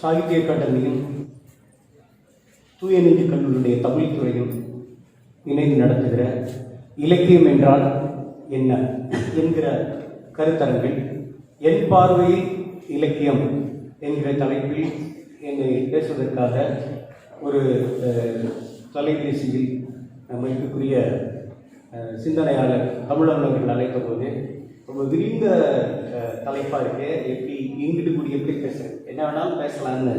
சாகித்ய அகாடமியும் தூயநீதி கல்லூரியுடைய தமிழ் துறையும் இணைந்து நடத்துகிற இலக்கியம் என்றால் என்ன என்கிற கருத்தரங்கில் என் பார்வையில் இலக்கியம் என்கிற தலைப்பில் என்னை பேசுவதற்காக ஒரு தொலைபேசியில் மதிப்புக்குரிய சிந்தனையாளர் தமிழர்கள் அழைத்த போது ரொம்ப விரிந்த தலைப்பாக இருக்கு. எப்படி எங்கிட்டு கூடிய எப்படி பேசுகிறேன் என்ன வேணாலும் பேசலாம்னு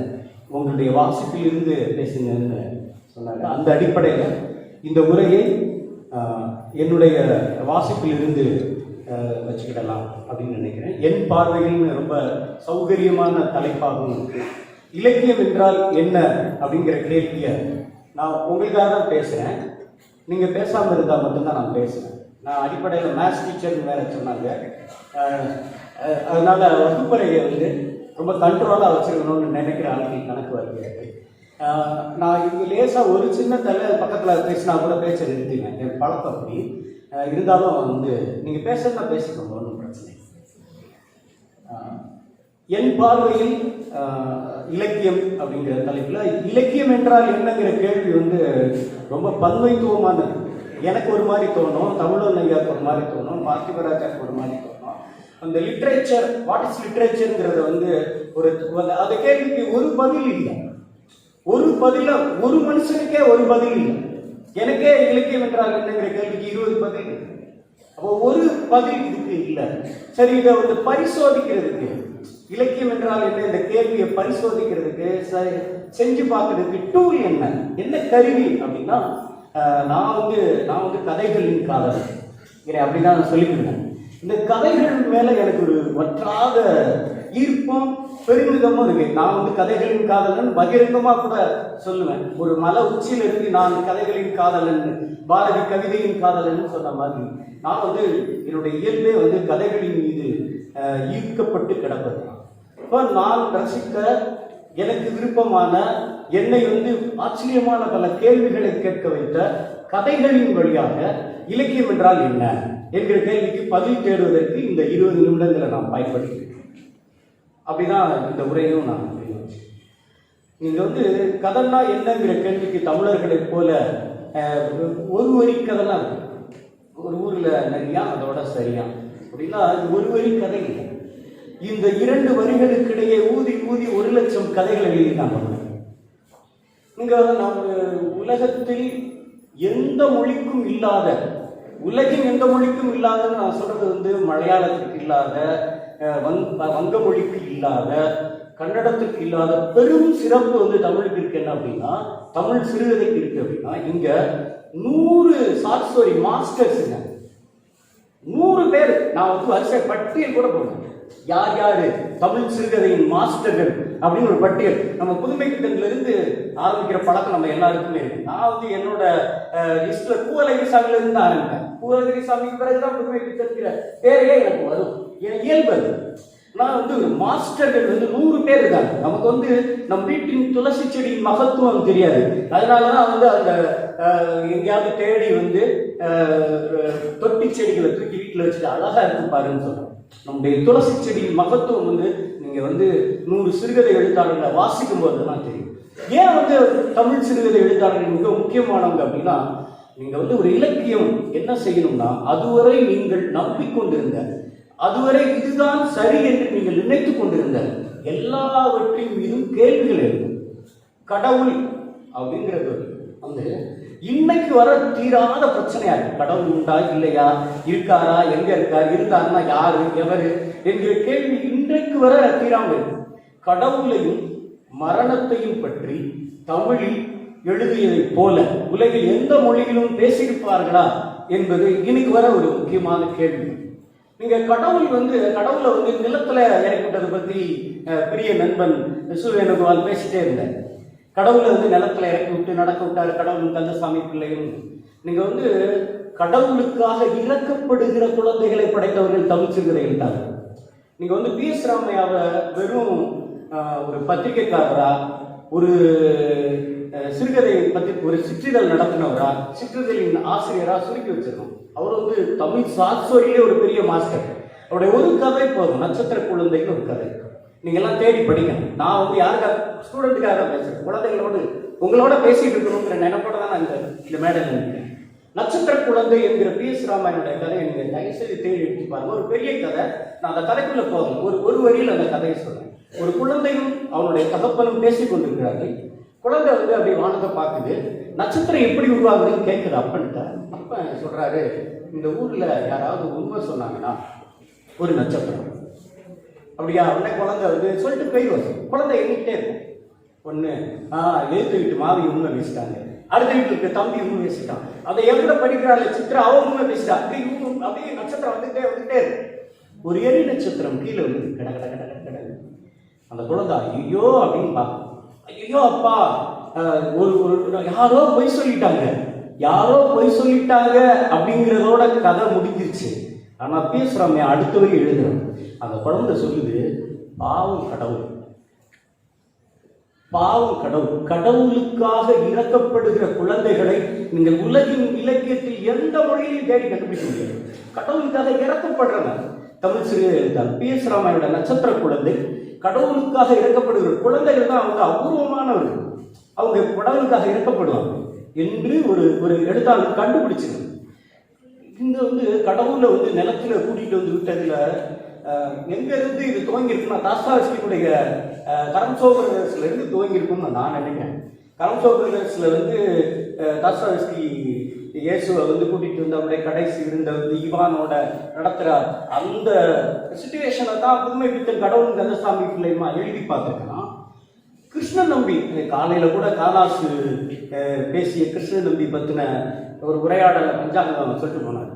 உங்களுடைய வாசிப்பிலிருந்து பேசுங்கன்னு சொன்னாங்க. அந்த அடிப்படையில் இந்த உரையை என்னுடைய வாசிப்பிலிருந்து வச்சுக்கிடலாம் அப்படின்னு நினைக்கிறேன். என் பார்வையில் ரொம்ப சௌகரியமான தலைப்பாகவும் இருக்கு. இலக்கியம் என்றால் என்ன அப்படிங்கிற கேள்வியை நான் உங்களுக்காக தான் பேசுகிறேன் நீங்கள் பேசாமல் இருந்தால் மட்டும்தான் நான் பேசுகிறேன் அடிப்படையில் மேத்ஸ் டீச்சர்னு வேற சொன்னாங்க. அதனால் வகுப்பறையை வந்து ரொம்ப கண்ட்ரோலாக வச்சுருக்கணும்னு நினைக்கிற ஆளுக்கு கணக்கு வருகிறது. நான் இங்கே லேசாக ஒரு சின்ன தலை பக்கத்தில் பேசினா கூட பேச்ச நிறுத்தினேன் என் பழக்கம் அப்படி. இருந்தாலும் வந்து நீங்கள் பேசுகிறதா பேசிக்கோங்க ஒன்றும் பிரச்சனை என் பார்வையில் இலக்கியம் அப்படிங்கிற தலைப்பில் இலக்கியம் என்றால் என்னங்கிற கேள்வி வந்து ரொம்ப பன்மைத்துவமானது. எனக்கு ஒரு மாதிரி தோணும் தமிழன் ஐயாவுக்கு ஒரு மாதிரி தோணும் பார்த்திபராஜாக்கு ஒரு மாதிரி தோணும். அந்த லிட்ரேச்சர் வாட் இஸ் லிட்ரேச்சருங்கிறத வந்து ஒரு அந்த கேள்விக்கு ஒரு பதில் இல்லை. ஒரு பதில ஒரு மனுஷனுக்கே ஒரு பதில் இல்லை. எனக்கே இலக்கியம் என்றால் என்னங்கிற கேள்விக்கு இருபது பதில் அப்போ ஒரு பதில் இதுக்கு இல்லை. சரி இதை வந்து பரிசோதிக்கிறதுக்கு இலக்கியம் என்றால் என்ன? இந்த கேள்வியை பரிசோதிக்கிறதுக்கு செஞ்சு பார்க்கறதுக்கு டூல் என்ன? என்ன கருவி அப்படின்னா நான் வந்து நான் வந்து கதைகளின் காதல் அப்படின்னு அப்படிதான் நான் சொல்லிக்கிட்டேன் இந்த கதைகள் மேலே எனக்கு ஒரு வற்றாத ஈர்ப்பும் பெருமிதமும் இருக்கு. நான் வந்து கதைகளின் காதலன் பகிரங்கமாக கூட சொல்லுவேன். ஒரு மலை உச்சியில் இருந்து நான் கதைகளின் காதலன் பாரதி கவிதையின் காதலன் சொன்ன மாதிரி நான் வந்து என்னுடைய இயல்பே வந்து கதைகளின் மீது ஈர்க்கப்பட்டு கிடப்பது. இப்போ நான் ரசிக்க எனக்கு விருப்பமான என்னை வந்து ஆச்சரியமான பல கேள்விகளை கேட்க வைத்த கதைகளின் வழியாக இலக்கியம் என்றால் என்ன? என்கிற கேள்விக்கு பதில் தேடுவதற்கு இந்த இருபது நிமிடங்களை நான் பயன்படுத்திக்கிறேன் அப்படிதான் இந்த உரையும் நான் நீங்கள் வந்து கதைன்னா என்னங்கிற கேள்விக்கு தமிழர்களைப் போல ஒரு வரி கதைலாம் ஒரு ஊரில் நிறையா அதோட சரியா? அப்படின்னா அது ஒரு வரி கதை இல்லை. இந்த இரண்டு வரிகளுக்கிடையே ஊதி ஊதி ஒரு லட்சம் கதைகளை எழுதிட்டாங்க இங்க நம்ம உலகத்தில் எந்த மொழிக்கும் இல்லாத உலகின் எந்த மொழிக்கும் இல்லாதன்னு நான் சொல்றது வந்து மலையாளத்துக்கு இல்லாத வங்க மொழிக்கு இல்லாத கன்னடத்துக்கு இல்லாத பெரும் சிறப்பு வந்து தமிழுக்கு இருக்கு என்ன அப்படின்னா தமிழ் சிறுகதைக்கு இருக்கு அப்படின்னா இங்க நூறு சாட் ஸ்டோரி மாஸ்டர்ஸுங்க நூறு பேர். நான் வந்து வரிசை பட்டியல் கூட போனேன் யார் யாரு? தமிழ் சிறுகதையின் மாஸ்டர்கள் அப்படின்னு ஒரு பட்டியல். நம்ம புதுமை திட்டத்துல இருந்து ஆரம்பிக்கிற பழக்கம் நம்ம எல்லாருக்குமே இருக்கு. நான் வந்து என்னோட லிஸ்ட்ல கூவலகிரிசாமில இருந்து தான் ஆரம்பிப்பேன். கூவலகிரிசாமிக்கு பிறகுதான் புதுமை திட்டத்திற பேரையே எனக்கு வரும். என் இயல்பு. அது நான் வந்து மாஸ்டர்கள் வந்து நூறு பேர் இருக்காங்க. நமக்கு வந்து நம் வீட்டின் துளசி செடியின் மகத்துவம் தெரியாது. அதனாலதான் வந்து அந்த எங்கேயாவது தேடி வந்து தொட்டி செடிகளை தூக்கி வீட்டில் வச்சுட்டு அழகா இருக்கு பாருன்னு சொல்றேன். நம்முடைய துளசி செடியின் மகத்துவம் வந்து நீங்கள் வந்து நூறு சிறுகதை எழுத்தாளர்களை வாசிக்கும் போது தான் தெரியும். ஏன் வந்து தமிழ் சிறுகதை எழுத்தாளர்கள் மிக முக்கியமானவங்க அப்படின்னா நீங்கள் வந்து ஒரு இலக்கியம் என்ன செய்யணும்னா அதுவரை நீங்கள் நம்பிக்கொண்டிருந்த அதுவரை இதுதான் சரி என்று நீங்கள் நினைத்து கொண்டிருந்த எல்லாவற்றின் மீதும் கேள்விகள் இருக்கும் கடவுள் அப்படிங்கிறது வந்து இன்னைக்கு வர தீராத பிரச்சனையா இருக்கு. கடவுள் உண்டா இல்லையா? இருக்காரா? எங்க இருக்கார்? இருந்தாருன்னா யாரு? எவரு? என்கிற கேள்வி இன்றைக்கு வர தீராமல் இருக்கு. கடவுளையும் மரணத்தையும் பற்றி தமிழில் எழுதியதைப் போல உலகில் எந்த மொழியிலும் பேசியிருப்பார்களா என்பது இன்னைக்கு வர ஒரு முக்கியமான கேள்வி. நீங்க கடவுள் வந்து கடவுளை வந்து நிலத்துல இறக்கிவிட்டதை பத்தி பெரிய நண்பன் சு பேசிட்டே இருந்தேன் கடவுளை வந்து நிலத்துல இறக்கி விட்டு நடக்க விட்டாரு கடவுள் கந்தசாமி பிள்ளையும். நீங்க வந்து கடவுளுக்காக இறக்கப்படுகிற குழந்தைகளை படைத்தவர்கள் தமிழ் சிறுகதை எழுத்தார்கள் நீங்க வந்து பி எஸ் ராமையாவை வெறும் ஒரு பத்திரிகைக்காரரா ஒரு சிறுகதை பத்தி ஒரு சிற்றிதழ் நடத்தினவரா சிற்றிதழின் ஆசிரியரா சுருக்கி வச்சிருக்கோம். அவர் வந்து தமிழ் சாஸ்வரியிலே ஒரு பெரிய மாஸ்டர். அவருடைய ஒரு கதை போதும் நட்சத்திர குழந்தைன்னு ஒரு கதை. நீங்கள்லாம் தேடி படிங்க. நான் வந்து யாருக்காக ஸ்டூடெண்ட்டுக்காக தான் பேசுகிறேன் குழந்தைகளோடு உங்களோட பேசிட்டு இருக்கணுங்கிற நினைப்போட தான் நான் இந்த இந்த மேடையில் நிற்கிறேன். நட்சத்திர குழந்தை என்கிற பி. எஸ். ராமாயணோட கதையை நீங்கள் தயவுசெய்து தேடி எடுத்து பாருங்க. ஒரு பெரிய கதை. நான் அந்த கதைக்குள்ளே போகல. ஒரு ஒரு வரியில் அந்த கதையை சொல்கிறேன் ஒரு குழந்தையும் அவனுடைய தகப்பனும் பேசி கொண்டிருக்கிறார்கள். குழந்தை வந்து அப்படி வானத்தை பார்க்குது. நட்சத்திரம் எப்படி உருவாகுதுன்னு கேட்குது அப்பன்ட்ட. அப்பன் சொல்கிறாரு இந்த ஊரில் யாராவது உண்மை சொன்னாங்கன்னா ஒரு நட்சத்திரம். அப்படியா? உடனே குழந்தை வந்து சொல்லிட்டு போயிடுவாங்க குழந்தை எண்ணிக்கிட்டே இருக்கும். ஒன்று ஆ எழுத்து வீட்டு மாவி உண்மை பேசிட்டாங்க. அடுத்த வீட்டுக்கு தம்பி உண்மை பேசிட்டான். அதை எவ்வளோ படிக்கிறாள் சித்திரா அவன் உண்மை பேசிட்டா. அப்படி இவங்க அப்படியே நட்சத்திரம் வந்துட்டே வந்துட்டே இருக்கும். ஒரு எரி நட்சத்திரம் கீழே வந்து கட கட கட கட அந்த குழந்தை ஐயோ அப்படின்னு பார்க்கும். ஐயோ அப்பா ஒரு ஒரு யாரோ பொய் சொல்லிட்டாங்க. யாரோ பொய் சொல்லிட்டாங்க அப்படிங்கிறதோட கதை முடிஞ்சிருச்சு. ஆனா பேசுறாமே அடுத்த வரி எழுதுறோம் அந்த குழந்தை சொல்லுது பாவம் கடவுள். பாவம் கடவுள். கடவுளுக்காக இறக்கப்படுகிற குழந்தைகளை நீங்கள் உலகின் இலக்கியத்தில் எந்த மொழியிலையும் தேடி கண்டுபிடிக்க முடியாது. கடவுளுக்காக இறக்கப்படுறவன். தமிழ் சிறு எழுத்தாளர் பி எஸ் ராமாயோட நட்சத்திர குழந்தை கடவுளுக்காக இறக்கப்படுகிற குழந்தைகள் தான் அவங்க அபூர்வமானவர்கள் அவங்க கடவுளுக்காக இறக்கப்படுவாங்க என்று ஒரு ஒரு எழுத்தாளர் கண்டுபிடிச்சிருக்காங்க இந்த வந்து கடவுளில் வந்து நிலத்துல கூட்டிட்டு வந்து விட்டதுல எங்கேருந்து எங்க இருந்து இது துவங்கியிருக்குன்னா இருக்குன்னா தாஸ்தாவஸ்கியுடைய கரம்சோ இருந்து துவங்கிருக்கும்னு நான் நினைக்கிறேன். கரம்சோ வந்து அஹ், தாஸ்தாவஸ்கி இயேசுவை வந்து கூட்டிட்டு வந்து அவருடைய கடைசி இருந்த வந்து ஈவானோட நடத்துகிற அந்த சுச்சுவேஷனை தான் புதுமை பித்தன் கடவுள் கந்தசாமி பிள்ளைமா எழுதி பார்த்துருக்கலாம் கிருஷ்ணன் நம்பி காலையில கூட காலாசு பேசிய கிருஷ்ண நம்பி பற்றின ஒரு உரையாடலை பஞ்சாங்கம் சொல்லிட்டு போனார்.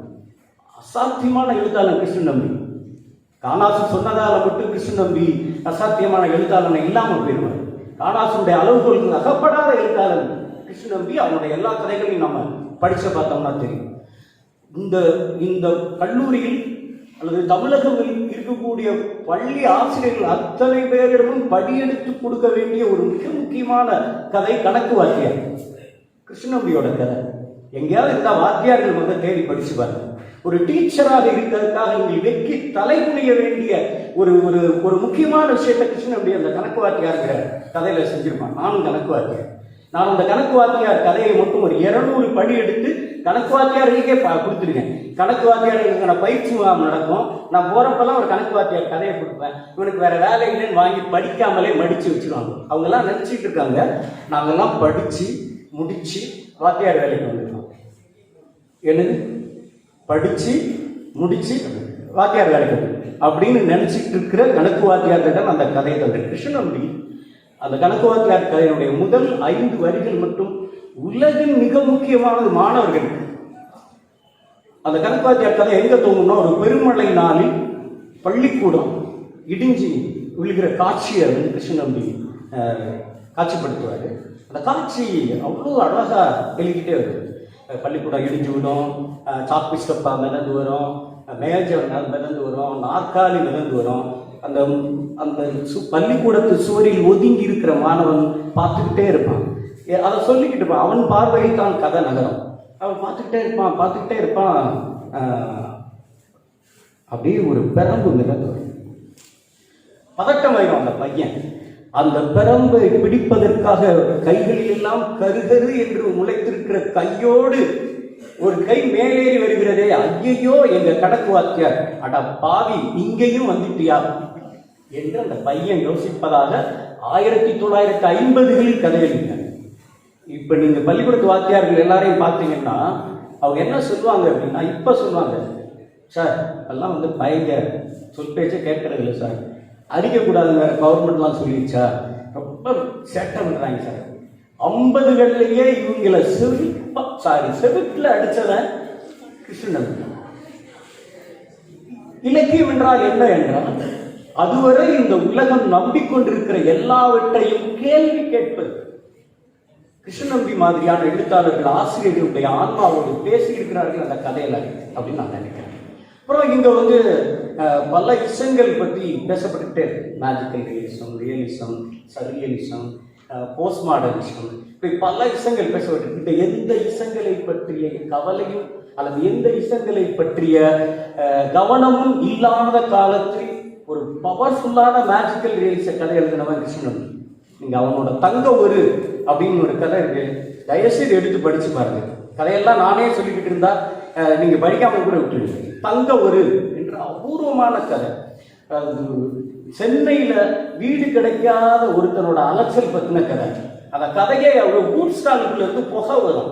அசாத்தியமான எழுத்தாளன் கிருஷ்ண நம்பி. காணாசு சொன்னதால மட்டும் கிருஷ்ண நம்பி அசாத்தியமான எழுத்தாளனை இல்லாமல் போயிடுவார். காணாசுடைய அளவுகளுக்கு அகப்படாத எழுத்தாளன் கிருஷ்ண நம்பி அவனுடைய எல்லா கதைகளையும் நம்ம படித்து பார்த்தோம்னா தெரியும். இந்த இந்த கல்லூரியில் அல்லது தமிழகம் இருக்கக்கூடிய பள்ளி ஆசிரியர்கள் அத்தனை பேரிடமும் படியெடுத்து கொடுக்க வேண்டிய ஒரு மிக முக்கியமான கதை கணக்கு வாத்தியார் கிருஷ்ணம்பியோட கதை. எங்கேயாவது இந்த வாத்தியார்கள் வந்து தேடி படிச்சு ஒரு டீச்சராக இருக்கிறதுக்காக நீங்கள் வெக்கி தலை குனிய வேண்டிய ஒரு ஒரு ஒரு முக்கியமான விஷயத்தை கிருஷ்ணம்பி அந்த கணக்கு வாத்தியாருங்கிற கதையில செஞ்சிருப்பான். நானும் கணக்கு வாத்தியார். நான் அந்த கணக்கு வாத்தியார் கதையை மட்டும் ஒரு இருநூறு படி எடுத்து கணக்கு வாத்தியார்களுக்கே கொடுத்துருக்கேன் கணக்கு வாத்தியார்களுக்கான பயிற்சி முகாம் நடக்கும். நான் போறப்பெல்லாம் ஒரு கணக்கு வாத்தியார் கதையை கொடுப்பேன் இவனுக்கு வேற வேலை இல்லைன்னு வாங்கி படிக்காமலே மடிச்சு வச்சிருவாங்க. அவங்க எல்லாம் நினைச்சிட்டு இருக்காங்க. நாங்கெல்லாம் படிச்சு முடிச்சு வாத்தியார் வேலைக்கு வந்துருக்கோம் என்னது? படிச்சு முடிச்சு வாத்தியார் வேலைக்கு அப்படின்னு நினைச்சிட்டு இருக்கிற கணக்கு வாத்தியார்கிட்ட அந்த கதையை தந்த கிருஷ்ணநம்பி அந்த கணக்கு வாத்தியார் கதையினுடைய முதல் ஐந்து வரிகள் மட்டும் உலகின் மிக முக்கியமானது மாணவர்களுக்கு அந்த கணக்கு கதை எங்க தோணும்னா ஒரு பெருமழை நாளில் பள்ளிக்கூடம் இடிஞ்சு விழுகிற காட்சியை வந்து கிருஷ்ணநம்பி காட்சிப்படுத்துவார். அந்த காட்சி அவ்வளோ அழகா எழுதிக்கிட்டே வருது. பள்ளிக்கூடம் இடிஞ்சு விடும் அஹ், சாக்பீஸ் மிதந்து வரும் மேஜர் மிதந்து வரும் நாற்காலி மிதந்து வரும். அந்த அந்த சு பள்ளிக்கூடத்து சுவரில் ஒதுங்கி இருக்கிற மாணவன் பார்த்துக்கிட்டே இருப்பான். அதை சொல்லிக்கிட்டு இருப்பான். அவன் பார்வையில் தான் கதை நகரம். அவன் பார்த்துக்கிட்டே இருப்பான் பார்த்துக்கிட்டே இருப்பான். அப்படியே ஒரு பெரம்பு மிதந்து பதட்டம் பதட்டமாயிரும் அந்த பையன். அந்த பெரம்பை பிடிப்பதற்காக கைகளில் எல்லாம் கருகரு என்று முளைத்திருக்கிற கையோடு ஒரு கை மேலேறி வருகிறதே ஐயையோ எங்க கடக்கு வாத்தியார். அட பாவி இங்கேயும் வந்துட்டியா? என்று அந்த பையன் யோசிப்பதாக ஆயிரத்தி தொள்ளாயிரத்தி ஐம்பதுகளில் கதை இப்ப நீங்க பள்ளிக்கூடத்து வாத்தியார்கள் எல்லாரையும் பார்த்தீங்கன்னா அவங்க என்ன சொல்லுவாங்க அப்படின்னா இப்ப சொல்லுவாங்க சார் எல்லாம் வந்து பயங்க. சொல் பேச்சை கேட்கறது இல்லை சார் அடிக்கக்கூடாது கவர்மெண்ட்லாம் சொல்லிடுச்சா ரொம்ப சேட்டை பண்ணுறாங்க சார். ஐம்பதுகள்லயே இவங்களை செவிப்பா சாரி செவிட்டில் அடித்ததை கிருஷ்ணன். இலக்கியம் என்றால் என்ன என்றால் அதுவரை இந்த உலகம் நம்பிக்கொண்டிருக்கிற எல்லாவற்றையும் கேள்வி கேட்பது. கிருஷ்ணநம்பி மாதிரியான எழுத்தாளர்கள் ஆசிரியர்களுடைய ஆன்மாவோடு பேசியிருக்கிறார்கள் அந்த கதையில அப்படின்னு நான் நினைக்கிறேன். அப்புறம் இங்க வந்து பல இசங்கள் பற்றி பேசப்பட்டுட்டே இருக்கு. Magical realism realism surrealism postmodernism இப்படி பல இசங்கள் பேசப்பட்டு இந்த எந்த இசங்களை பற்றிய கவலையும் அல்லது எந்த இசங்களை பற்றிய கவனமும் இல்லாத காலத்தில் ஒரு பவர்ஃபுல்லான மேஜிக்கல் ரியலிச கதை எழுதினவன் கிருஷ்ணன் நீங்கள் அவனோட தங்க ஒரு அப்படின்னு ஒரு கதை இருக்கு. தயவுசெய்து எடுத்து படிச்சு பாருங்க. கதையெல்லாம் நானே சொல்லிக்கிட்டு இருந்தா நீங்க படிக்காம கூட விட்டுருங்க தங்க ஒரு என்ற அபூர்வமான கதை. சென்னையில வீடு கிடைக்காத ஒருத்தனோட அலைச்சல் பத்தின கதை. அந்த கதையே ஒரு பூட் ஸ்டாலுக்குள்ள இருந்து புகை வரும்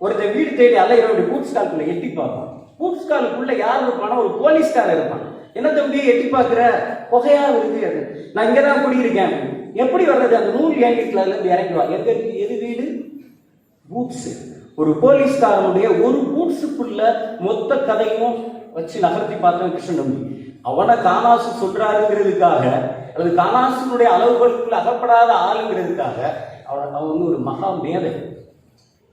ஒருத்தன் வீடு தேடி அலையிற பூட் ஸ்டாலுக்குள்ள எட்டி பார்ப்பான். பூட் ஸ்டாலுக்குள்ள யார் இருப்பானா ஒரு போலீஸ்காரர் இருப்பான். என்ன தம்பி எட்டி பார்க்குற? புகையா வருது அது. நான் இங்கே தான் குடியிருக்கேன். எப்படி வர்றது? அந்த நூறு ஏங்கிட்டுல இருந்து இறங்கி எங்க இருக்கு? எது வீடு? பூட்ஸ். ஒரு போலீஸ்காரனுடைய ஒரு பூட்ஸுக்குள்ள மொத்த கதையும் வச்சு நகர்த்தி பார்த்தவன் கிருஷ்ணன் அவனை காணாசு சொல்றாருங்கிறதுக்காக அல்லது காணாசுனுடைய அளவுகளுக்குள்ள அகப்படாத ஆளுங்கிறதுக்காக அவன் அவன் வந்து ஒரு மகா மேதை.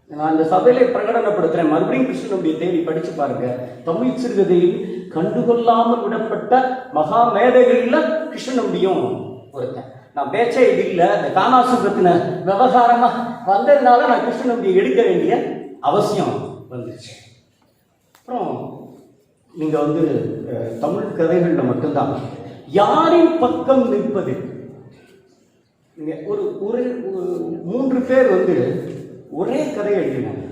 நான் அந்த சபையிலே பிரகடனப்படுத்துறேன். மறுபடியும் கிருஷ்ணனுடைய தேடி படிச்சு பாருங்க. தமிழ் சிறுகதையில் கண்டுகொள்ளாமல் விடப்பட்ட மகா மேதைகளில் கிருஷ்ணனுடையும் ஒருத்தன் நான் பேச்சே இல்லை இந்த காணாசு பற்றின விவகாரமாக வந்ததுனால நான் கிருஷ்ணனுடைய எடுக்க வேண்டிய அவசியம் வந்துச்சு அப்புறம் நீங்கள் வந்து தமிழ் கதைகளில் மட்டும்தான். யாரின் பக்கம் நிற்பது? நீங்கள் ஒரு ஒரு மூன்று பேர் வந்து ஒரே கதை எழுதினாங்க.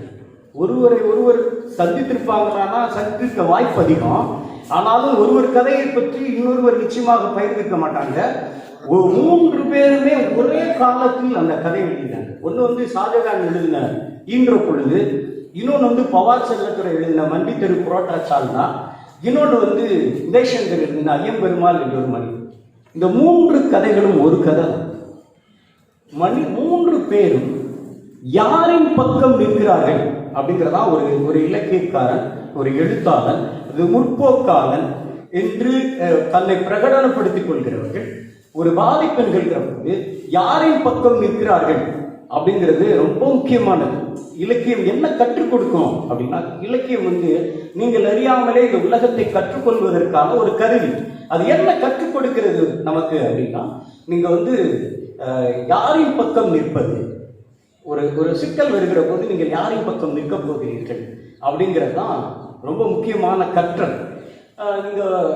ஒருவரை ஒருவர் சந்தித்திருப்பாங்களான்னா சந்தித்த வாய்ப்பு அதிகம் ஆனாலும் ஒருவர் கதையை பற்றி இன்னொருவர் நிச்சயமாக பகிர்ந்திருக்க மாட்டாங்க. ஒரு மூன்று பேருமே ஒரே காலத்தில் அந்த கதை எழுதினாங்க ஒன்று வந்து ஷாஜகான் எழுதின ஈன்ற பொழுது இன்னொன்று வந்து பவார் செல்லத்துறை எழுதின மண்டி தெரு புரோட்டாச்சால்னா இன்னொன்று வந்து உதயசங்கர் எழுதின ஐயம்பெருமாள் என்ற ஒரு மணி. இந்த மூன்று கதைகளும் ஒரு கதை மணி மூன்று பேரும் யாரின் பக்கம் நிற்கிறார்கள் அப்படிங்கிறதா ஒரு ஒரு இலக்கியக்காரன் ஒரு எழுத்தாளன் முற்போக்காளன் என்று தன்னை பிரகடனப்படுத்திக் கொள்கிறவர்கள் ஒரு பாதிப்பெண்கிற போது யாரின் பக்கம் நிற்கிறார்கள் அப்படிங்கிறது ரொம்ப முக்கியமானது. இலக்கியம் என்ன கற்றுக் கொடுக்கும் அப்படின்னா இலக்கியம் வந்து நீங்கள் அறியாமலே இந்த உலகத்தை கற்றுக்கொள்வதற்கான ஒரு கருவி. அது என்ன கற்றுக் கொடுக்கிறது நமக்கு அப்படின்னா நீங்க வந்து யாரின் பக்கம் நிற்பது? ஒரு ஒரு சிக்கல் வருகிற போது நீங்கள் யாரின் பக்கம் நிற்க போகிறீர்கள் அப்படிங்கிறது தான் ரொம்ப முக்கியமான கற்றல். நீங்கள்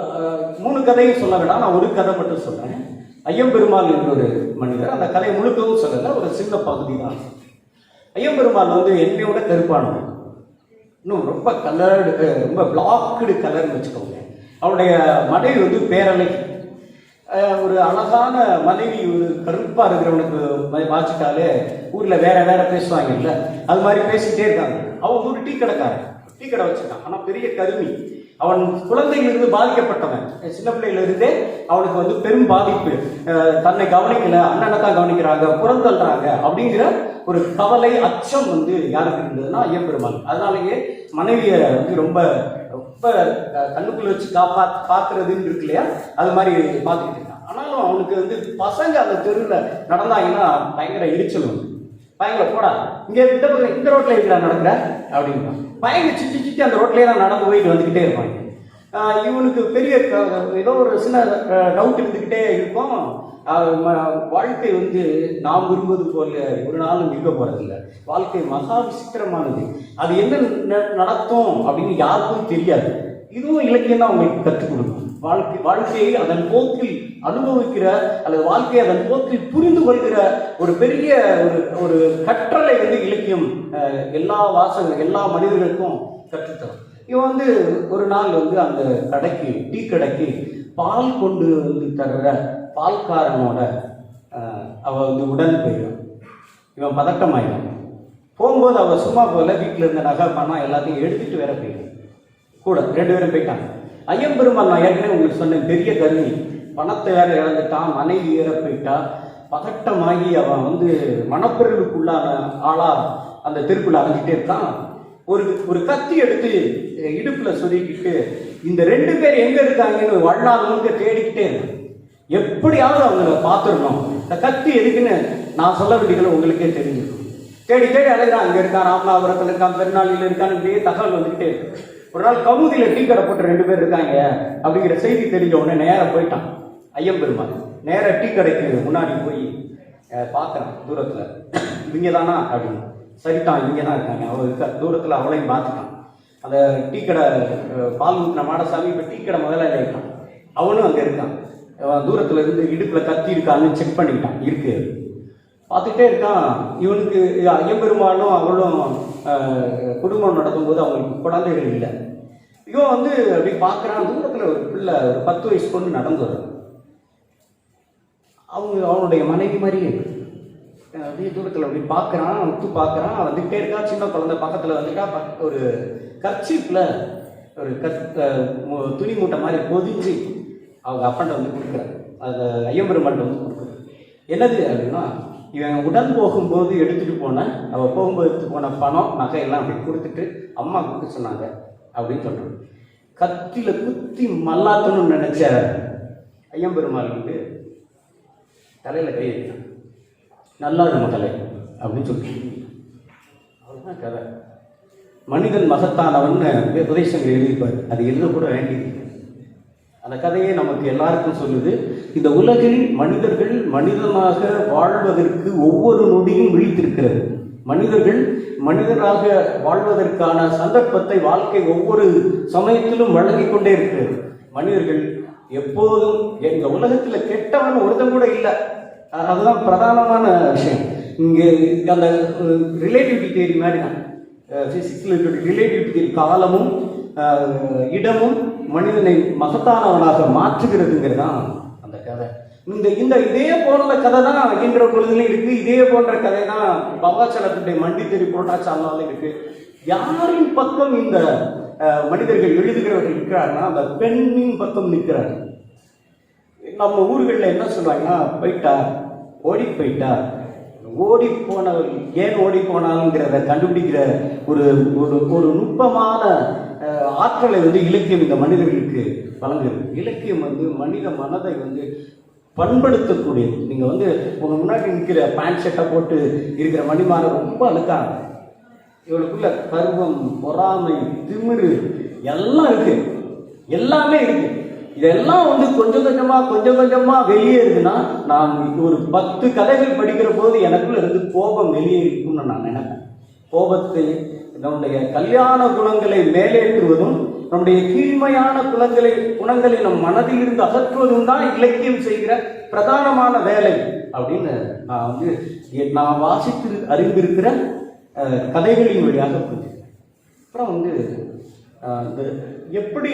மூணு கதையும் சொல்ல வேண்டாம். நான் ஒரு கதை மட்டும் சொல்கிறேன் ஐயம்பெருமாள் என்ற ஒரு மனிதர் அந்த கதை முழுக்கவும் சொல்லலை ஒரு சின்ன பகுதி தான் ஐயம்பெருமாள் வந்து என்னையோட கருப்பானவன் இன்னும் ரொம்ப கலர்டு ரொம்ப பிளாக்குடு கலர்னு வச்சுக்கோங்க. அவருடைய மனைவி வந்து பேரலை. ஒரு அழகான மனைவி ஒரு கருப்பாக இருக்கிறவனுக்கு வ- வாச்சிட்டாலே ஊர்ல வேற வேற பேசுவாங்கல்ல. அது மாதிரி பேசிட்டே இருக்காங்க. அவன் ஒரு டீ கடைக்காரன். டீ கடை வச்சிருக்கான். ஆனா பெரிய கருமி. அவன் குழந்தையிலிருந்து பாதிக்கப்பட்டவன். சின்ன பிள்ளையிலிருந்தே அவனுக்கு வந்து பெரும் பாதிப்பு. தன்னை கவனிக்கல அண்ணனை தான் கவனிக்கிறாங்க புறந்தள்ளுறாங்க அப்படிங்கிற ஒரு கவலை அச்சம் வந்து யாருக்கு இருந்ததுன்னா ஐயப்பெருமாள் அதனாலேயே மனைவியை வந்து ரொம்ப ரொம்ப கண்ணுக்குள்ள வச்சு காப்பா பார்க்கறதுன்னு இருக்கு இல்லையா? அது மாதிரி பார்த்துக்கிட்டு இருக்கான். ஆனாலும் அவனுக்கு வந்து பசங்க அந்த தெருவில் நடந்தாங்கன்னா பயங்கர எரிச்சல் வந்து. பயங்கர போடா. இங்கே இந்த பக்கம் இந்த ரோட்டில் இருக்கிறா நடக்கிற? அப்படின்னா பயங்கர சிச்சி சிச்சி அந்த ரோட்லேயே நான் நடந்து போயிட்டு வந்துக்கிட்டே இருப்பாங்க. இவனுக்கு பெரிய ஏதோ ஒரு சின்ன டவுட் இருந்துக்கிட்டே இருக்கும். வாழ்க்கை வந்து நாம் விரும்புவது போல ஒரு நாளும் இருக்க போகிறதில்ல வாழ்க்கை மகா விசித்திரமானது. அது என்ன நடத்தும் அப்படின்னு யாருக்கும் தெரியாது. இதுவும் இலக்கியம் தான் உங்களுக்கு கற்றுக் கொடுக்கும். வாழ்க்கை வாழ்க்கையை அதன் போக்கில் அனுபவிக்கிற அல்லது வாழ்க்கையை அதன் போக்கில் புரிந்து கொள்கிற ஒரு பெரிய ஒரு ஒரு கற்றலை வந்து இலக்கியம் எல்லா வாசகர்கள் எல்லா மனிதர்களுக்கும் கற்றுத்தரும். இவன் வந்து ஒரு நாள் வந்து அந்த கடைக்கு டீ கடைக்கு பால் கொண்டு வந்து தர்ற பால்காரனோட ஆஹ், அவ வந்து உடல் போயிடும். இவன் பதட்டமாயிடும். போகும்போது அவள் சும்மா போகல வீட்டில் இருந்த நகை பணம் எல்லாத்தையும் எடுத்துட்டு வேற போயிடும். கூட ரெண்டு பேரும் போயிட்டாங்க. ஐயம்பெருமான் நான் ஏற்கனவே உங்களுக்கு சொன்னேன் பெரிய கருணி. பணத்தை வேற இழந்துட்டான்? மனைவி ஏற போயிட்டா. பதட்டமாகி அவன் வந்து மனப்பொருளுக்குள்ளான ஆளா அந்த தெருக்குள்ள அலைஞ்சிட்டே இருக்கான். ஒரு ஒரு கத்தி எடுத்து இடுப்பில் இடுப்புல இந்த ரெண்டு பேர் எங்க இருக்காங்கன்னு வாழ்நாள் முழுக்க தேடிக்கிட்டே இருக்கான் எப்படியாவது அவங்கள பார்த்துடணும். இந்த கத்தி எதுக்குன்னு நான் சொல்ல வேண்டியதுல உங்களுக்கே தெரிஞ்சிருக்கும் தேடி தேடி அலைகிறான். அங்க இருக்கான் ராமநாதபுரத்தில் இருக்கான் பெருநாளில் இருக்கான்னு இப்படியே தகவல் வந்துகிட்டே இருக்கு. ஒரு நாள் கமுதியில டீ கடை போட்டு ரெண்டு பேர் இருக்காங்க அப்படிங்கிற செய்தி தெரிஞ்ச உடனே நேரா போயிட்டான். ஐயம்பெருமாள். நேராக டீ கடைக்கு முன்னாடி போய் பார்க்குறான் தூரத்தில். இவங்க தானா அப்படின்னு. சரிதான் இவங்க தான் இருக்காங்க. அவள் இருக்க தூரத்தில் அவளையும் பார்த்துட்டான். அந்த டீ கடை பால் ஊற்றின மாடசாமி இப்போ டீ கடை முதலாளி இருக்கான் அவனும் அங்கே இருக்கான். அவன் இருந்து இடுப்பில் கத்தி இருக்கான்னு செக் பண்ணிக்கிட்டான். இருக்குது பார்த்துட்டே இருக்கான். இவனுக்கு ஐயப்பெருமானும் அவளும் குடும்பம் நடத்தும்போது அவங்களுக்கு குழந்தைகள் இல்லை. இவன் வந்து அப்படி பார்க்குறான். தூரத்தில் ஒரு பிள்ளை ஒரு பத்து வயசு கொண்டு நடந்து வரும் அவங்க அவனுடைய மனைவி மாதிரியே இருக்கு. அப்படியே தூரத்தில் அப்படி பார்க்குறான் உத்து பார்க்குறான். வந்துகிட்டே இருக்கா. சின்ன குழந்தை பக்கத்தில் வந்துட்டா. பக்க- ஒரு கர்ச்சிப்பில் ஒரு கத் துணி மூட்டை மாதிரி பொதிஞ்சு அவங்க அப்பன்ட்ட வந்து கொடுக்குறாரு. அதை ஐயம்பெருமான்ட்ட வந்து கொடுக்குறாரு. என்னது அப்படின்னா இவன் உடன் போகும்போது எடுத்துகிட்டு போன அவள் போகும்போது எடுத்து போன பணம் நகையெல்லாம் அப்படி கொடுத்துட்டு அம்மா கொடுக்க சொன்னாங்க அப்படின்னு சொல்கிறான் கத்தியில் குத்தி மல்லாத்தணும்னு நினச்ச ஐயம்பெருமாள் வந்து தலையில் கை வைக்கிறான். நல்லா நம்ம தலை அப்படின்னு சொல்லி அவ்வளோதான் கதை. மனிதன் மகத்தானவன் உதயசங்கர் எழுதிப்பார் அது எழுதக்கூட வேண்டியது அந்த கதையை நமக்கு எல்லாருக்கும் சொல்லுது. இந்த உலகில் மனிதர்கள் மனிதனாக வாழ்வதற்கு ஒவ்வொரு நொடியும் விழித்திருக்கிறது. மனிதர்கள் மனிதராக வாழ்வதற்கான சந்தர்ப்பத்தை வாழ்க்கை ஒவ்வொரு சமயத்திலும் வழங்கிக் கொண்டே இருக்கிறது. மனிதர்கள் எப்போதும் எங்க உலகத்துல கெட்டவன் ஒருத்தன் கூட இல்லை. அதுதான் பிரதானமான விஷயம். இங்கே அந்த ரிலேட்டிவிட்டி தேரி மாதிரி தான். ஃபிசிக்ஸில் இருக்கிற ரிலேட்டிவிட்டி தேரி காலமும் இடமும் மனிதனை மகத்தானவனாக மாற்றுகிறதுங்கிறது தான் அந்த கதை. இந்த இந்த இதே போன்ற கதை தான் இன்ற பொழுதுலையும் இருக்கு. இதே போன்ற கதை தான் பவாச்சலத்துடைய மண்டி தெரி புரோட்டாச்சாலாலும் இருக்கு. யாரின் பக்கம் இந்த மனிதர்கள் எழுதுகிறவர்கள் இருக்கிறாருன்னா அந்த பெண்ணின் பக்கம் நிற்கிறாங்க நம்ம ஊர்களில் என்ன சொல்லுவாங்கன்னா போயிட்டா ஓடி போயிட்டா. ஓடி போனவர் ஏன் ஓடி போனாங்கிறத கண்டுபிடிக்கிற ஒரு ஒரு ஒரு நுட்பமான ஆற்றலை வந்து இலக்கியம் இந்த மனிதர்களுக்கு வழங்குது இலக்கியம் வந்து மனித மனதை வந்து பண்படுத்தக்கூடியது. நீங்கள் வந்து உங்கள் முன்னாடி நிற்கிற பேண்ட் ஷர்ட்டை போட்டு இருக்கிற மணிமாரை ரொம்ப அழுக்காங்க இவளுக்குள்ள கர்வம் பொறாமை திமிரு எல்லாம் இருக்குது எல்லாமே இருக்குது இதெல்லாம் வந்து கொஞ்சம் கொஞ்சமா கொஞ்சம் கொஞ்சமா வெளியேறுதுன்னா நான் ஒரு பத்து கதைகள் படிக்கிற போது எனக்குள்ள இருந்து கோபம் வெளியே நான் நினைப்பேன். கோபத்தை நம்முடைய கல்யாண குணங்களை மேலேற்றுவதும் நம்முடைய கீழ்மையான குணங்களை குணங்களை நம் மனதில் இருந்து அகற்றுவதும் தான் இலக்கியம் செய்கிற பிரதானமான வேலை அப்படின்னு நான் வந்து நான் வாசித்து அறிந்திருக்கிற கதைகளின் வழியாக புரிஞ்சுக்கிறேன். அப்புறம் வந்து எப்படி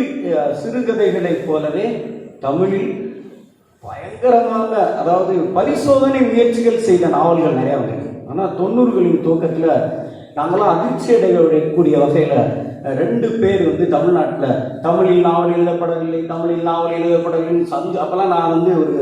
சிறுகதைகளைப் போலவே தமிழில் பயங்கரமான அதாவது பரிசோதனை முயற்சிகள் செய்த நாவல்கள் நிறையா வந்திருக்கு. ஆனால் தொண்ணூறுகளின் துவக்கத்தில் நாங்களாம் அதிர்ச்சி அடையக்கூடிய வகையில் ரெண்டு பேர் வந்து தமிழ்நாட்டில் தமிழில் நாவல் எழுதப்படவில்லை தமிழில் நாவல் எழுதப்படவில்லைன்னு சந்து அப்போல்லாம் நான் வந்து ஒரு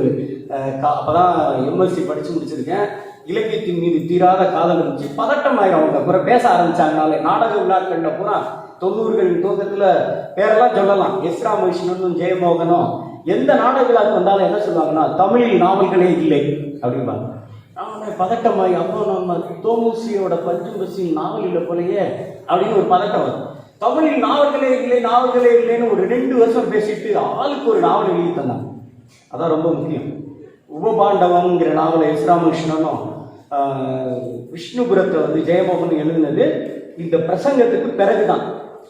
அப்போ தான் எம்எஸ்சி படித்து முடிச்சிருக்கேன். இலக்கியத்தின் மீது தீராத காதல் இருந்துச்சு. பதட்டம் ஆயிரும் அவங்க. அப்புறம் பேச ஆரம்பித்தாங்கனாலே நாடக விழாக்களில் பூரா தொண்ணூறுகளின் துவக்கத்தில் பேரெல்லாம் சொல்லலாம். எஸ் ராமகிருஷ்ணனும் ஜெயமோகனும் எந்த நாடக விழாக்கு வந்தாலும் என்ன சொல்லுவாங்கன்னா தமிழில் நாவல்களே இல்லை அப்படிம்பாங்க. நானே பதட்டமாயி அப்போ நம்ம தோமுசியோட பஞ்சுபசி நாவல் இல்லை போலயே அப்படின்னு ஒரு பதட்டம் வரும். தமிழில் நாவல்களே இல்லை நாவல்களே இல்லைன்னு ஒரு ரெண்டு வருஷம் பேசிட்டு ஆளுக்கு ஒரு நாவல் எழுதி தந்தாங்க அதான் ரொம்ப முக்கியம். உபபாண்டவம்ங்கிற நாவலை எஸ் ராமகிருஷ்ணனும் விஷ்ணுபுரத்தை வந்து ஜெயமோகன் எழுதினது இந்த பிரசங்கத்துக்கு பிறகுதான்.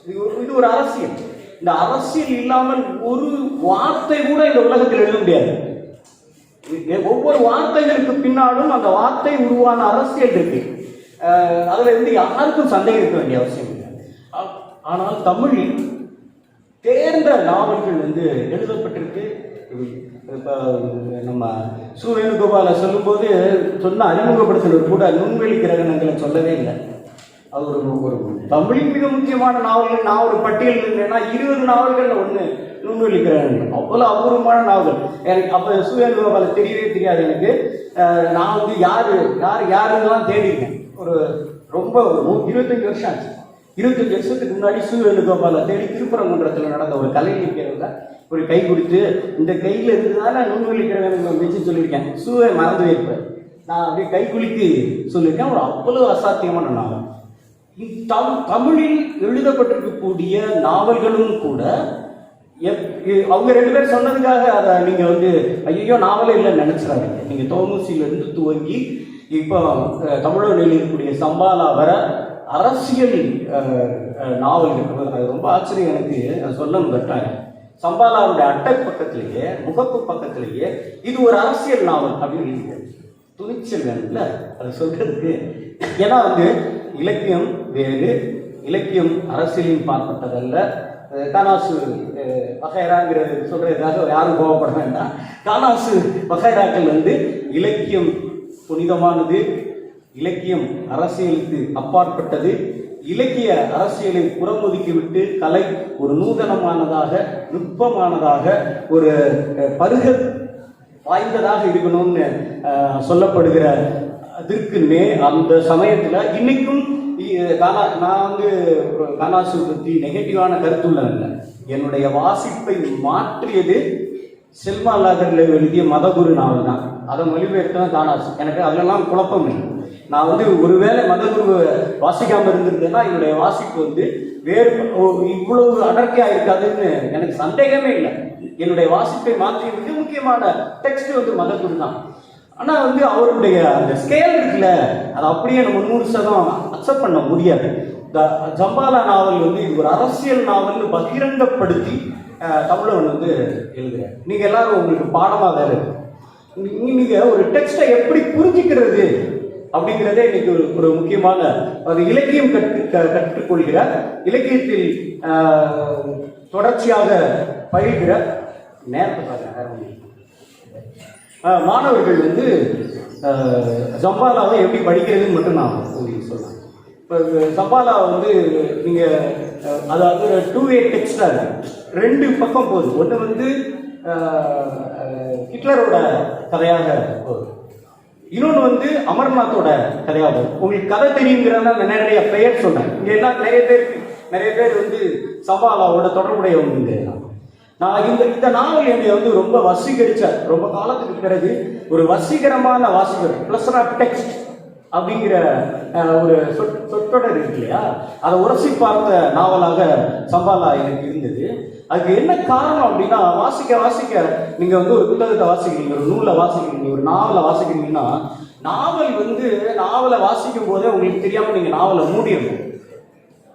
இது ஒரு இது ஒரு அரசியல். இந்த அரசியல் இல்லாமல் ஒரு வார்த்தை கூட இந்த உலகத்தில் எழுத முடியாது. ஒவ்வொரு வார்த்தைகளுக்கு பின்னாலும் அந்த வார்த்தை உருவான அரசியல் இருக்கு. அதில் அதுல இருந்து யாருக்கும் சந்தேகம் இருக்க வேண்டிய அவசியம் இல்லை. ஆனால் தமிழில் தேர்ந்த நாவல்கள் வந்து எழுதப்பட்டிருக்கு. இப்போ நம்ம சு கோபால சொல்லும்போது சொன்ன அறிமுகப்படுத்தினர் கூட நுண்வெளி கிரகணங்களை சொல்லவே இல்லை. அது ஒரு ஒரு தமிழின் மிக முக்கியமான நாவல்கள் நான் ஒரு பட்டியல் இருந்தேன்னா இருபது நாவல்களில் ஒன்று நுண்வெளி அவ்வளோ அபூர்வமான நாவல். எனக்கு அப்போ சு வேணுகோபால தெரியவே தெரியாது எனக்கு. நான் வந்து யார் யார் யாருன்னெலாம் தேடிருக்கேன் ஒரு ரொம்ப இருபத்தஞ்சு வருஷம் ஆச்சு. இருபத்தஞ்சு வருஷத்துக்கு முன்னாடி சூரியனு கோபால தேடி திருப்பரங்குன்றத்தில் நடந்த ஒரு கலை நிற்கிறவங்க ஒரு கை கொடுத்து இந்த கையில் இருந்ததால் நுண்வெளி வச்சு சொல்லியிருக்கேன். சூவை மறந்து வைப்பேன் நான் அப்படியே கை குலுக்கி சொல்லியிருக்கேன். ஒரு அவ்வளோ அசாத்தியமான நாவல். தம்- தமிழில் எழுதப்பட்டிருக்கக்கூடிய நாவல்களும் கூட எப்- அவங்க ரெண்டு பேரும் சொன்னதுக்காக அதை நீங்க வந்து ஐயோ நாவலே இல்லைன்னு நினைச்சிடாதீங்க. நீங்க தோமுசில இருந்து துவங்கி இப்போ தமிழர் எழுதக்கூடிய சம்பாலா வர அரசியல் நாவல்கள். அது ரொம்ப ஆச்சரியம் எனக்கு. சொல்லணும் சொல்ல கட்டாங்க சம்பாலாவுடைய அட்டை பக்கத்திலேயே முகப்பு பக்கத்திலேயே இது ஒரு அரசியல் நாவல் அப்படின்னு எழுதியிருக்காரு. துணிச்சல் வேணும்ல அதை சொல்றதுக்கு. ஏன்னா வந்து இலக்கியம் வேறு இலக்கியம் அரசியலின் பார்ப்பட்டதல்ல அஹ் கானாசு அஹ், சொல்றதுக்காக யாரும் கோவப்பட வேண்டாம். கானாசு வகைராக்கள் வந்து இலக்கியம் புனிதமானது இலக்கியம் அரசியலுக்கு அப்பாற்பட்டது. இலக்கிய அரசியலை புறமுதுக்கிவிட்டு கலை ஒரு நூதனமானதாக நுட்பமானதாக ஒரு பருக வாய்ந்ததாக இருக்கணும்னு சொல்லப்படுகிற அதற்கு மே அந்த சமயத்தில் இன்னைக்கும் நான் வந்து கலாசு கானாசு பற்றி நெகட்டிவான கருத்துள்ள என்னுடைய வாசிப்பை மாற்றியது செல்மா லாகரில் எழுதிய மதகுரு நாவல் தான். அதை மொழிபெயர்த்தான் தான் கானாசு எனக்கு அதெல்லாம் குழப்பம் இல்லை. நான் வந்து ஒருவேளை மதகுரு வாசிக்காமல் இருந்திருந்தேன்னா என்னுடைய வாசிப்பு வந்து வேறு இவ்வளவு அடர்த்தியாக இருக்காதுன்னு எனக்கு சந்தேகமே இல்லை. என்னுடைய வாசிப்பை மாற்றிய மிக முக்கியமான டெக்ஸ்ட் வந்து மதகுரு தான். ஆனால் வந்து அவருடைய அந்த ஸ்கேல் இருக்குல்ல அதை அப்படியே நம்ம நூறு சதம் அக்செப்ட் பண்ண முடியாது. இந்த ஜம்பாலா நாவல் வந்து இது ஒரு அரசியல் நாவல்னு பகிரங்கப்படுத்தி தமிழன் வந்து எழுதுறாரு. நீங்கள் எல்லாரும் உங்களுக்கு பாடமாக வேறு இருக்கு. ஒரு டெக்ஸ்டை எப்படி புரிஞ்சுக்கிறது அப்படிங்கிறதே இன்னைக்கு ஒரு ஒரு முக்கியமான ஒரு இலக்கியம் கற்று க- கற்றுக்கொள்கிற இலக்கியத்தில் தொடர்ச்சியாக பயில்கிற நேரத்தை பாருங்க, நேரம் மாணவர்கள் வந்து ஜம்பாலாவை எப்படி படிக்கிறதுன்னு மட்டும் நான் சொல்லி சொல்கிறேன் இப்போ ஜம்பாலா வந்து நீங்கள் அதாவது டூ வே டெக்ஸ்டாக இருக்கு. ரெண்டு பக்கம் போகுது ஒன்று வந்து ஹிட்லரோட கதையாக போகுது இன்னொன்று வந்து அமர்நாத்தோட கதையாக போகுது உங்களுக்கு கதை தெரியுங்கிறதா நான் நிறைய பெயர் சொன்னேன். இங்கே எல்லாம் நிறைய பேர் நிறைய பேர் வந்து சவாலாவோட தொடர்புடையவங்க இங்க. நான் இந்த இந்த நாவல் என்னை வந்து ரொம்ப வசீகரிச்சார். ரொம்ப காலத்துக்கு பிறகு ஒரு வசீகரமான வாசிப்பு ப்ளஸ் ஆஃப் டெக்ஸ்ட் அப்படிங்கிற ஒரு சொற் சொற்றொடர் இருக்கு இல்லையா? அதை உரசி பார்த்த நாவலாக சம்பாலா எனக்கு இருந்தது. அதுக்கு என்ன காரணம் அப்படின்னா வாசிக்க வாசிக்க நீங்க வந்து ஒரு புத்தகத்தை வாசிக்கிறீங்க ஒரு நூலை வாசிக்கிறீங்க ஒரு நாவலை வாசிக்கிறீங்கன்னா நாவல் வந்து நாவலை வாசிக்கும் போதே உங்களுக்கு தெரியாம நீங்க நாவலை மூடிடணும்.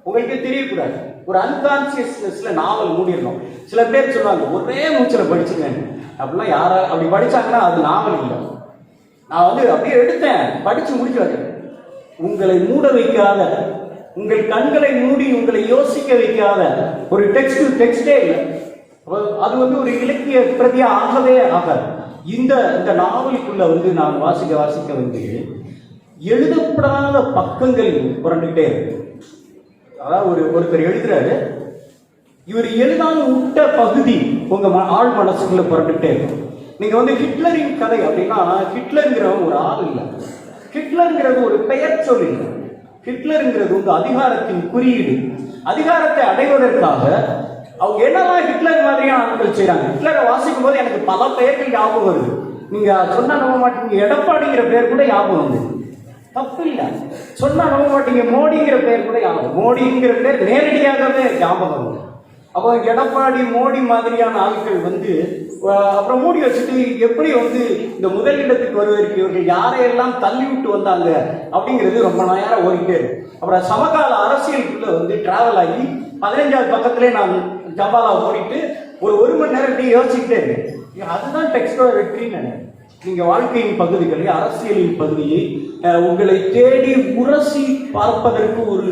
உங்களுக்கே தெரியக்கூடாது. ஒரு அன்கான்சியஸ்னஸ்ல நாவல் மூடிடணும். சில பேர் சொன்னாங்க ஒரே மூச்சில் படிச்சுக்கேன் அப்படிலாம் யாரா அப்படி படிச்சாங்கன்னா அது நாவல் இல்லை. நான் வந்து அப்படியே எடுத்தேன் படிச்சு முடிச்சு உங்களை மூட வைக்காத உங்கள் கண்களை மூடி உங்களை யோசிக்க வைக்காத ஒரு டெக்ஸ்ட் டெக்ஸ்டே இல்லை. அது வந்து ஒரு இலக்கிய பிரதியா ஆகவே ஆகாது. இந்த இந்த நாவலுக்குள்ள வந்து நான் வாசிக்க வாசிக்க வந்து எழுதப்படாத பக்கங்கள் புரண்டுகிட்டே இருக்கு. அதாவது ஒரு ஒருத்தர் எழுதுறாரு இவர் எழுதாம விட்ட பகுதி உங்க ம- ஆழ் மனசுக்குள்ள புரண்டுட்டே இருக்கும். நீங்க வந்து ஹிட்லரின் கதை அப்படின்னா ஹிட்லருங்கிறவன் ஒரு ஆள் இல்லை. ஹிட்லருங்கிறது ஒரு பெயர் சொல் இல்லை. ஹிட்லருங்கிறது வந்து அதிகாரத்தின் குறியீடு. அதிகாரத்தை அடைவதற்காக அவங்க என்னெல்லாம் ஹிட்லர் மாதிரியான ஆட்கள் செய்கிறாங்க ஹிட்லரை வாசிக்கும் போது எனக்கு பல பெயர்கள் ஞாபகம் வருது. நீங்க சொன்னா நம்ப மாட்டீங்க. எடப்பாடிங்கிற பேர் கூட ஞாபகம் வந்து தப்பு இல்லை சொன்னா நம்ப மாட்டீங்க. மோடிங்கிற பேர் கூட ஞாபகம் மோடிங்கிற பேர் நேரடியாகவே ஞாபகம் அப்போ எடப்பாடி மோடி மாதிரியான ஆட்கள் வந்து அப்புறம் மூடி வச்சுட்டு எப்படி வந்து இந்த முதலிடத்துக்கு வருவதற்கு இவர்கள் யாரையெல்லாம் தள்ளி விட்டு வந்தாங்க அப்படிங்கிறது ரொம்ப நேரம் ஓடிட்டே இருக்கு. அப்புறம் சமகால அரசியலுக்குள்ள வந்து டிராவல் ஆகி பதினஞ்சாவது பக்கத்திலே நான் ஜபாலா ஓடிட்டு ஒரு ஒரு மணி நேரம் யோசிச்சுட்டே யோசிச்சுக்கிட்டே இருக்கேன். அதுதான் டெக்ஸ்டோ வெற்றின்னு நினைக்கிறேன். நீங்க வாழ்க்கையின் பகுதிகளை அரசியலின் பகுதியை உங்களை தேடி உரசி பார்ப்பதற்கு ஒரு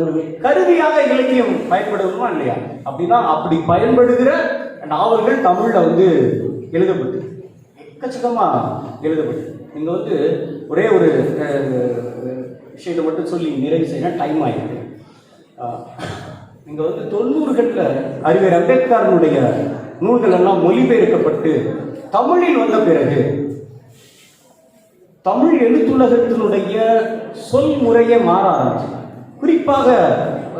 ஒரு கருவியாக இலக்கியம் பயன்படுமா இல்லையா? அப்படின்னா அப்படி பயன்படுகிற நாவல்கள் தமிழ்ல வந்து எழுதப்பட்டு எக்கச்சக்கமா எழுதப்பட்டு நீங்க வந்து ஒரே ஒரு விஷயத்தை மட்டும் சொல்லி நிறைவு செய்ய டைம் ஆயிடுது. அஹ், நீங்க வந்து தொண்ணூறுகளில் அறிஞர் அம்பேத்கரனுடைய நூல்கள் எல்லாம் மொழிபெயர்க்கப்பட்டு தமிழில் வந்த பிறகு தமிழ் எழுத்துலகத்தினுடைய சொல் முறையே மாற ஆரம்பிச்சு குறிப்பாக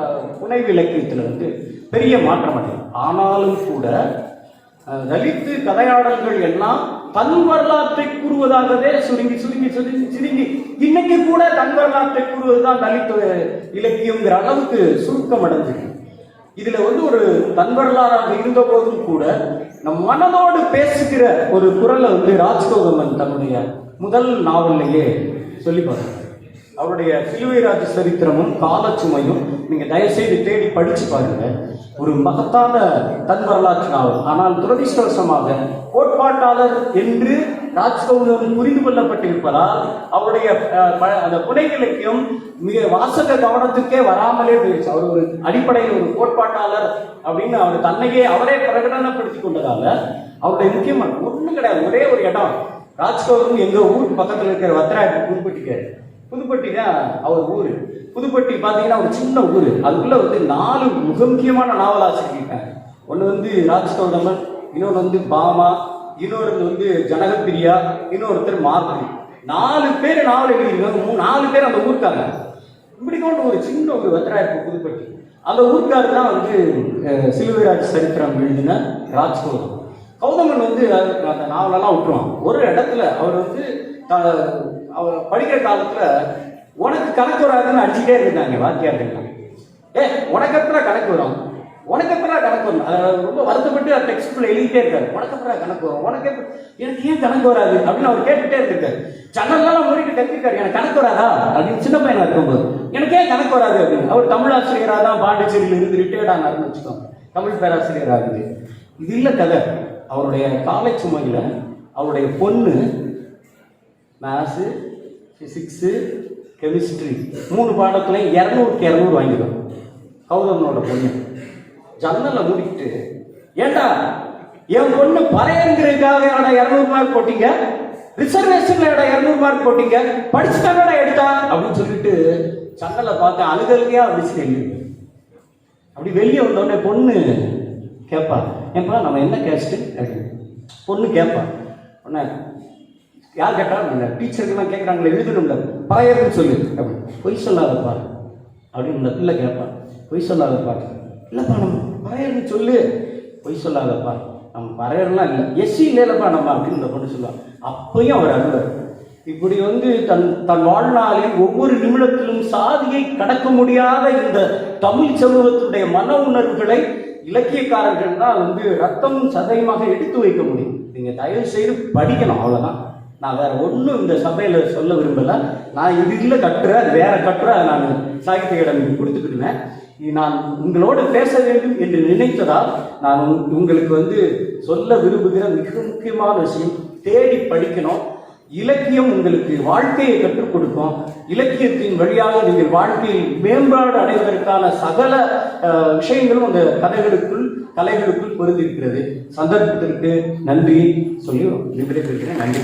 அஹ், புனைவு இலக்கியத்தில் வந்து பெரிய மாற்றம் அடையும் ஆனாலும் கூட தலித்து கதையாடல்கள் எல்லாம் தன் வரலாற்றை கூறுவதாகவே சுருங்கி சுருங்கி சுருங்கி சுருங்கி இன்னைக்கு கூட தன் வரலாற்றை கூறுவதுதான் தலித்து இலக்கியங்கிற அளவுக்கு சுருக்கம் அடைஞ்சிருக்கு இதுல வந்து ஒரு தன் வரலாறாக இருந்த போதும் கூட நம் மனதோடு பேசுகிற ஒரு குரலை வந்து ராஜ்கோகமன் தன்னுடைய முதல் நாவல்லையே சொல்லி பாருங்க அவருடைய சிலுவைராஜ சரித்திரமும் காலச்சுமையும் நீங்க தயவுசெய்து தேடி படிச்சு பாருங்க. ஒரு மகத்தான தன் வரலாற்று நாவல். ஆனால் துரதிருஷ்டவசமாக கோட்பாட்டாளர் என்று ராஜ்கௌதம் புரிந்து கொள்ளப்பட்டிருப்பதால் அவருடைய அந்த புனை இலக்கியம் மிக வாசக கவனத்துக்கே வராமலே போயிடுச்சு. அவர் ஒரு அடிப்படையில் ஒரு கோட்பாட்டாளர் அப்படின்னு அவர் தன்னையே அவரே பிரகடனப்படுத்தி கொண்டதால அவருடைய முக்கியமான ஒன்றும் கிடையாது. ஒரே ஒரு இடம். ராஜ்கௌதம் எங்க ஊருக்கு பக்கத்தில் இருக்கிற வத்ரா புதுப்பட்டிக்காரு புதுப்பட்டி தான் அவர் ஊர். புதுப்பட்டி பார்த்தீங்கன்னா ஒரு சின்ன ஊர். அதுக்குள்ள வந்து நாலு மிக முக்கியமான நாவல் ஆசிரியர் ஒன்று வந்து ராஜ்கௌதமன் இன்னொன்று வந்து பாமா இன்னொருத்தர் வந்து ஜனகப்பிரியா இன்னொருத்தர் மார்பி நாலு பேர் நாவல் எழுதியிருக்காங்க மூணு நாலு பேர் அந்த ஊருக்காங்க இப்படி கொண்டு ஒரு சின்ன ஒரு வத்திராயிருப்பு புதுப்பட்டி. அந்த ஊருக்கார் தான் வந்து அஹ், சிலுவைராஜ் சரித்திரம் எழுதின ராஜ்கௌதம் கௌதமன் வந்து அந்த நாவலெல்லாம் விட்டுருவான். ஒரு இடத்துல அவர் வந்து த- அவர் படிக்கிற காலத்தில் உனக்கு கணக்கு வராதுன்னு அடிச்சுட்டே இருந்தாங்க வாத்தியார்கள் ஏ உனக்கு கணக்கு வரும்? உனக்கு எப்படா கணக்கு வரும்? அதை ரொம்ப வருத்தப்பட்டு அந்த டெக்ஸ்ட்ல எழுதிட்டே இருக்காரு. உனக்கு எப்படா கணக்கு வரும்? உனக்கு எனக்கு ஏன் கணக்கு வராது? அப்படின்னு அவர் கேட்டுட்டே இருந்திருக்காரு. ஜன்னல்லாம் மூடிட்டு தெரிஞ்சுக்காரு எனக்கு கணக்கு வராதா? அப்படின்னு சின்ன பையனா இருக்கும்போது. எனக்கு ஏன் கணக்கு வராது? அப்படின்னு. அவர் தமிழ் ஆசிரியராக தான் பாண்டிச்சேரியில் இருந்து ரிட்டையர்ட் ஆனார்னு வச்சுக்கோங்க. தமிழ் பேராசிரியராக இருந்து. இது இல்லை கதை. அவருடைய காலை சுமையில் அவருடைய பொண்ணு மேத்ஸு ஃபிசிக்ஸு கெமிஸ்ட்ரி மூணு பாடத்துலையும் இரநூறுக்கு இரநூறு வாங்கிடும் கௌதமனோட பொண்ணு. ஜன்னலை மூடிக்கிட்டு ஏண்டா என் பொண்ணு பறையங்கிறதுக்காக என்னோட இரநூறு மார்க் போட்டீங்க? ரிசர்வேஷன்ல என்னோட இரநூறு மார்க் போட்டீங்க? படிச்சுட்டாங்கடா எடுத்தா? அப்படின்னு சொல்லிட்டு ஜன்னலை பார்த்து அழுகலுக்கே அப்படி எழுதி அப்படி வெளியே வந்தோடனே பொண்ணு கேட்பா ஏப்பா நம்ம என்ன கேஸ்ட்டு பொண்ணு கேட்பா உடனே யார் கேட்டாலும் இல்லை டீச்சருக்கெல்லாம் கேட்குறாங்களே எழுதணும்ல பறையர்னு சொல்லு. அப்படி பொய் சொல்லாதப்பா. அப்படின்னு இந்த பிள்ளை கேட்பா பொய் சொல்லாதப்பா. இல்லைப்பா நம்ம பறையர்னு சொல்லு. பொய் சொல்லாதப்பா. நம்ம வரையறலாம் இல்லை. எஸ்சி இல்லைலப்பா நம்ம அப்படின்னு இந்த பொண்ணு சொல்லுவான் அப்பையும் அவர் அழுவார். இப்படி வந்து தன் தன் வாழ்நாளில் ஒவ்வொரு நிமிடத்திலும் சாதியை கடக்க முடியாத இந்த தமிழ் சமூகத்துடைய மன உணர்வுகளை இலக்கியக்காரர்கள் தான் வந்து ரத்தம் சதயமாக எடுத்து வைக்க முடியும். நீங்கள் தயவு செய்து படிக்கணும் அவ்வளோதான் நான் வேற ஒன்றும் இந்த சபையில் சொல்ல விரும்பலை. நான் இது இல்லை கட்டுற அது வேற கட்டுற நான் சாகித்ய அகாடமிக்கு கொடுத்துக்கிட்டேன் நான் உங்களோடு பேச வேண்டும் என்று நினைத்ததால் நான் உங்- உங்களுக்கு வந்து சொல்ல விரும்புகிற மிக முக்கியமான விஷயம் தேடி படிக்கணும். இலக்கியம் உங்களுக்கு வாழ்க்கையை கற்றுக் கொடுக்கும். இலக்கியத்தின் வழியாக நீங்கள் வாழ்க்கையில் மேம்பாடு அடைவதற்கான சகல விஷயங்களும் அந்த கதைகளுக்குள் கலைகளுக்குள் பொருந்திருக்கிறது சந்தர்ப்பத்திற்கு நன்றி. சொல்லி விடைபெறுகிறேன். நன்றி.